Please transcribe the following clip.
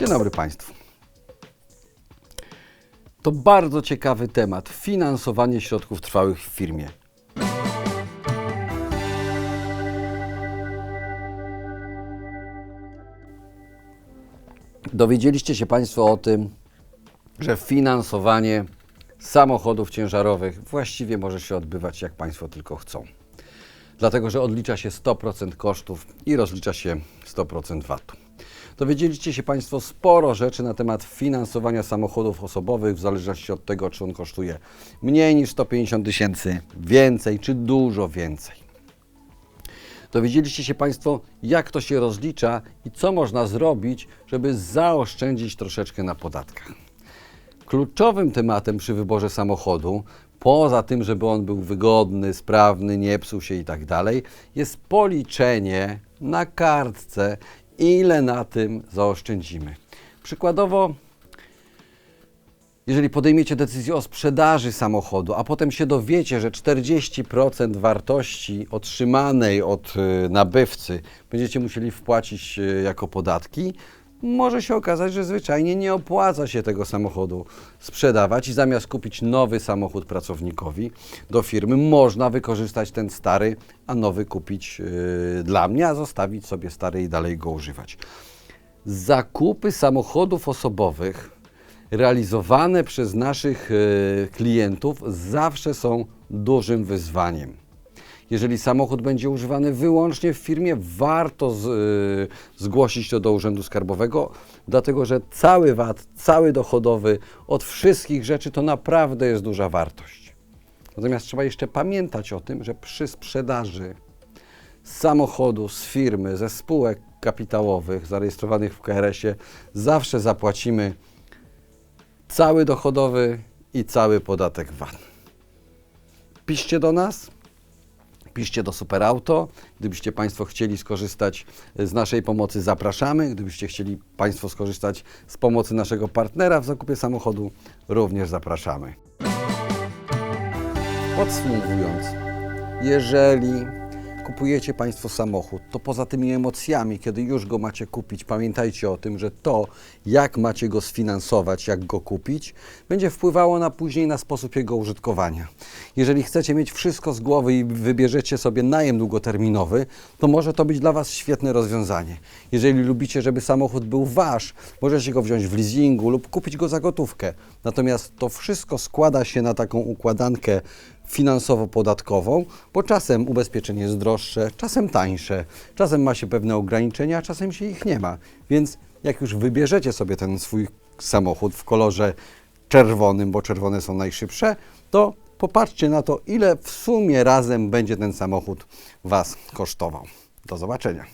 Dzień dobry Państwu. To bardzo ciekawy temat finansowanie środków trwałych w firmie. Dowiedzieliście się Państwo o tym, że finansowanie samochodów ciężarowych właściwie może się odbywać jak Państwo tylko chcą. Dlatego, że odlicza się 100% kosztów i rozlicza się 100% VAT-u. Dowiedzieliście się Państwo sporo rzeczy na temat finansowania samochodów osobowych, w zależności od tego, czy on kosztuje mniej niż 150 tysięcy, więcej czy dużo więcej. Dowiedzieliście się Państwo, jak to się rozlicza i co można zrobić, żeby zaoszczędzić troszeczkę na podatkach. Kluczowym tematem przy wyborze samochodu, poza tym, żeby on był wygodny, sprawny, nie psuł się i tak dalej, jest policzenie na kartce, ile na tym zaoszczędzimy. Przykładowo, jeżeli podejmiecie decyzję o sprzedaży samochodu, a potem się dowiecie, że 40% wartości otrzymanej od y, nabywcy będziecie musieli wpłacić y, jako podatki, może się okazać, że zwyczajnie nie opłaca się tego samochodu sprzedawać i zamiast kupić nowy samochód pracownikowi do firmy, można wykorzystać ten stary, a nowy kupić y, dla mnie, a zostawić sobie stary i dalej go używać. Zakupy samochodów osobowych realizowane przez naszych e, klientów zawsze są dużym wyzwaniem. Jeżeli samochód będzie używany wyłącznie w firmie, warto z, e, zgłosić to do Urzędu Skarbowego, dlatego że cały VAT, cały dochodowy od wszystkich rzeczy to naprawdę jest duża wartość. Natomiast trzeba jeszcze pamiętać o tym, że przy sprzedaży samochodu z firmy, ze spółek kapitałowych zarejestrowanych w KRS-ie zawsze zapłacimy cały dochodowy i cały podatek VAT. Piszcie do nas, piszcie do Superauto. Gdybyście Państwo chcieli skorzystać z naszej pomocy, zapraszamy. Gdybyście chcieli Państwo skorzystać z pomocy naszego partnera w zakupie samochodu, również zapraszamy. Podsumowując, jeżeli kupujecie Państwo samochód, to poza tymi emocjami, kiedy już go macie kupić, pamiętajcie o tym, że to, jak macie go sfinansować, jak go kupić, będzie wpływało na później na sposób jego użytkowania. Jeżeli chcecie mieć wszystko z głowy i wybierzecie sobie najem długoterminowy, to może to być dla Was świetne rozwiązanie. Jeżeli lubicie, żeby samochód był Wasz, możecie go wziąć w leasingu lub kupić go za gotówkę. Natomiast to wszystko składa się na taką układankę finansowo-podatkową, bo czasem ubezpieczenie jest droższe, czasem tańsze, czasem ma się pewne ograniczenia, a czasem się ich nie ma. Więc jak już wybierzecie sobie ten swój samochód w kolorze czerwonym, bo czerwone są najszybsze, to popatrzcie na to, ile w sumie razem będzie ten samochód Was kosztował. Do zobaczenia.